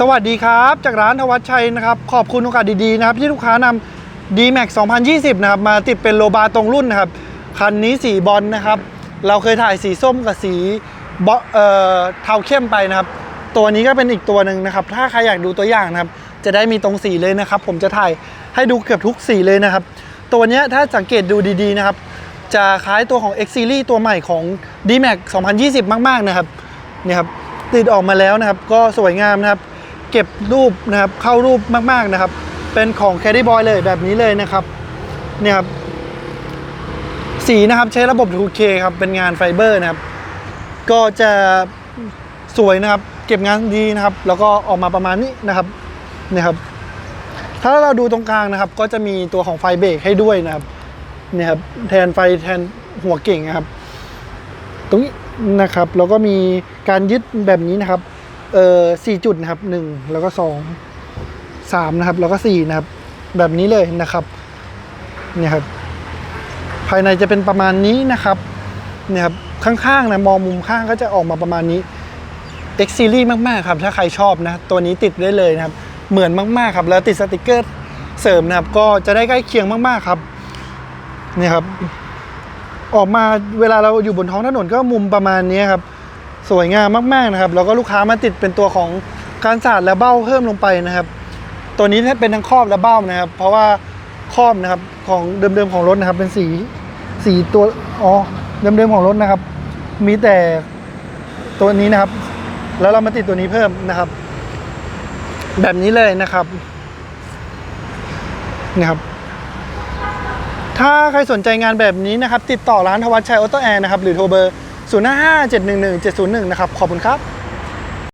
สวัสดีครับ จากร้านทวัชชัยนะครับ ขอบคุณโอกาสดีๆนะครับ ที่ลูกค้านำ D-Max 2020 นะครับ มาติดเป็นโลบาตรงรุ่นนะครับ คันนี้สีบอลนะครับ เราเคยถ่ายสีส้มกับสีเอ่อเทาเข้มไปนะครับ ตัวนี้ก็เป็นอีกตัวหนึ่งนะครับ ถ้าใครอยากดูตัวอย่างนะครับ จะได้มีตรงสีเลยนะครับ ผมจะถ่ายให้ดูเกือบทุกสีเลยนะครับ ตัวเนี้ยถ้าสังเกตดูดีๆนะครับ จะคล้ายตัวของ X Series ตัวใหม่ของ D-Max 2020 มากๆนะครับนี่ครับติดออกมาแล้วนะครับ ก็สวยงามนะครับ เก็บรูปนะครับเข้ารูปมากๆนะครับ เป็นของ Caddy Boy เลยแบบนี้เลยนะครับเนี่ยครับสีนะครับใช้ระบบ 2K ครับเป็นงานไฟเบอร์นะครับ ก็จะสวยนะครับ เก็บงานดีนะครับ แล้วก็ออกมาประมาณนี้นะครับเนี่ยครับ ถ้าเราดูตรงกลางนะครับ ก็จะมีตัวของไฟเบรกให้ด้วยนะครับเนี่ยครับแทนไฟแทนหัวเก่งนะครับ ตรงนี้นะครับแล้วก็มีการยึดแบบนี้นะครับ เอ่อสี่จุดนะครับหนึ่งแล้วก็สองสามนะครับ แล้วก็สี่นะครับ แบบนี้เลยนะครับเนี่ยครับ ภายในจะเป็นประมาณนี้นะครับเนี่ยครับข้างๆนะมองมุมข้างก็จะออกมาประมาณนี้ X Series มากๆครับ ถ้าใครชอบนะ ตัวนี้ติดได้เลยนะครับ เหมือนมากๆครับ แล้วติดสติกเกอร์เสริมนะครับ ก็จะได้ใกล้เคียงมากๆครับเนี่ยครับ ออกมาเวลาเราอยู่บนท้องถนนก็มุมประมาณนี้ครับ สวยงามมากๆนะครับ แล้วก็ลูกค้ามาติดเป็นตัวของการสาดและเบ้าเพิ่มลงไปนะครับ ตัวนี้เป็นทั้งครอบและเบ้านะครับ เพราะว่าครอบนะครับของเดิมๆของรถนะครับ เป็นสีสีตัวอ๋อเดิมๆของรถนะครับ มีแต่ตัวนี้นะครับ แล้วเรามาติดตัวนี้เพิ่มนะครับ แบบนี้เลยนะครับนะครับ ถ้าใครสนใจงานแบบนี้นะครับ ติดต่อร้านทวัชชัยออโต้แอร์นะครับ หรือโทรเบอร์ 0 5 5 7 1 1 7 0 1 นะครับ ขอบคุณครับ